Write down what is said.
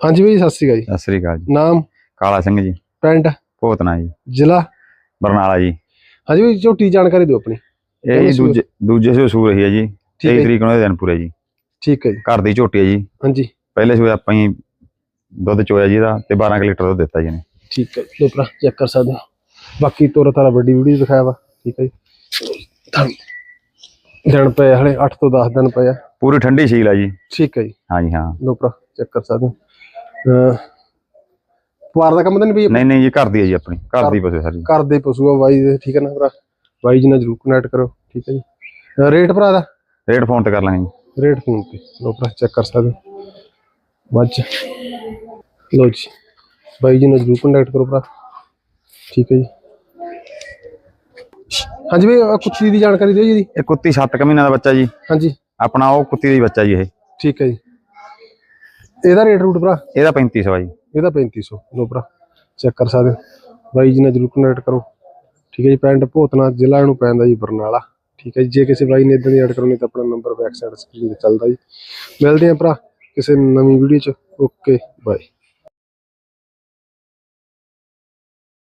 ਹਾਂਜੀ ਬਾਈ ਸਤਿ ਸ਼੍ਰੀ ਅਕਾਲ ਜੀ। ਸਤਿ ਸ੍ਰੀ ਅਕਾਲ ਜੀ। ਨਾਮ? ਕਾਲਾ ਸਿੰਘ ਜੀ। ਪਿੰਡ? ਭੋਤਨਾ ਜੀ। ਜ਼ਿਲ੍ਹਾ? ਬਰਨਾਲਾ ਜੀ। ਹਾਂਜੀ ਬਾਈ ਝੋਟੀ ਜਾਣਕਾਰੀ ਦਿਓ ਆਪਣੀ। ਇਹ? ਦੂਜੇ ਦੂਜੇ ਸੂਰ ਰਹੀ ਹੈ ਜੀ। ਠੀਕ 23 ਹੈ ਜੀ, ਤਰੀਕ ਨੂੰ ਦਿਨ ਪੂਰੇ ਜੀ। ਠੀਕ ਹੈ ਜੀ। ਘਰ ਦੀ ਝੋਟੀ ਹੈ ਜੀ। ਹਾਂਜੀ। ਪਹਿਲੇ ਸੂਏ ਆਪਾਂ ਹੀ ਦੁੱਧ ਚੋਇਆ ਜੀ ਦਾ ਤੇ 12 ਕੁ ਲੀਟਰ ਦੁੱਧ ਦਿੱਤਾ ਜੀ ਨੇ ਠੀਕ ਹੈ। ਲਓ ਭਰਾ ਚੈੱਕ ਕਰ ਸਕਦੇ ਹੋ। ਬਾਕੀ ਤੋਰਾ ਤਾਰਾ ਵੱਡੀ ਵੀਡੀਓ ਦਿਖਾਇਆ ਵਾ। ਠੀਕ ਹੈ ਜੀ। ਦਿਨ ਪਏ ਹਲੇ 8 ਤੋਂ 10 ਦਿਨ ਪਏ ਆ। ਪੂਰੀ ਠੰਡੀ ਸ਼ੀਲ ਆ ਜੀ। ਠੀਕ ਹੈ ਜੀ। ਹਾਂਜੀ ਹਾਂ। ਭਰਾ ਚੈੱਕ ਕਰ ਸਕਦੇ ਹੋ। ਪਵਾਰ ਦਾ ਕੰਮ ਤਾਂ ਨਹੀਂ ਬਈ ਨਹੀਂ ਨਹੀਂ ਜੀ ਘਰ ਦੀ ਹੈ ਜੀ ਆਪਣੀ। ਘਰ ਦੀ ਪਸੇ ਸਾਰੀ। ਘਰ ਦੇ ਪਸ਼ੂ ਆ ਬਾਈ ਦੇ ਠੀਕ ਹੈ ਨਾ ਭਰਾ? ਬਾਈ ਜੀ ਨਾਲ ਜਰੂਰ ਕਨੈਕਟ ਕਰੋ ਠੀਕ ਹੈ ਜੀ। ਰੇਟ ਭਰਾ ਦਾ? ਰੇਟ ਫੋਨ ਤੇ ਕਰ ਲਾਂਗੇ ਜੀ। ਰੇਟ ਫੋਨ ਤੇ। ਲੋ ਭਰਾ ਚੈੱਕ ਕਰ ਸਕਦੇ ਮੱਝ ਲੋ ਜੀ। ਬਾਈ ਜੀ ਨਾਲ ਜਰੂਰ ਕੰਟੈਕਟ ਕਰੋ ਭਰਾ। ਠੀਕ ਹੈ ਜੀ। ਹਾਂਜੀ ਬਈ ਕੁੱਤੀ ਦੀ ਜਾਣਕਾਰੀ ਦਿਓ ਜੀ ਇਹ ਕੁੱਤੀ 7 ਕੁ ਮਹੀਨਿਆਂ ਦਾ ਬੱਚਾ ਜੀ। ਹਾਂਜੀ। ਆਪਣਾ ਉਹ ਕੁੱਤੀ ਦਾ ਹੀ ਬੱਚਾ ਜੀ ਇਹ। ਠੀਕ ਹੈ ਜੀ। ਇਹਦਾ ਰੇਟ ਰੂਟ ਭਰਾ? ਇਹਦਾ 3500 ਆ ਜੀ ਇਹਦਾ 3500 ਲੋ ਭਰਾ ਚੈੱਕ ਕਰ ਸਕਦੇ ਹੋ। ਬਾਈ ਜੀ ਨਾਲ ਜਰੂਰ ਕੰਟੈਕਟ ਕਰੋ। ਠੀਕ ਹੈ ਜੀ ਪਿੰਡ ਭੋਤਨਾ ਜ਼ਿਲ੍ਹਾ ਨੂੰ ਪੈਂਦਾ ਜੀ ਬਰਨਾਲਾ। ਠੀਕ ਹੈ ਜੀ ਜੇ ਕਿਸੇ ਬਾਈ ਨੇ ਇਦਾਂ ਦੀ ਐਡ ਕਰਾਉਣੀ ਤਾਂ ਆਪਣਾ ਨੰਬਰ ਬੈਕ ਸਾਈਡ ਸਕਰੀਨ ਤੇ ਚੱਲਦਾ ਜੀ। ਮਿਲਦੇ ਆਂ ਭਰਾ ਕਿਸੇ ਨਵੀਂ ਵੀਡੀਓ ਚ। Okay bye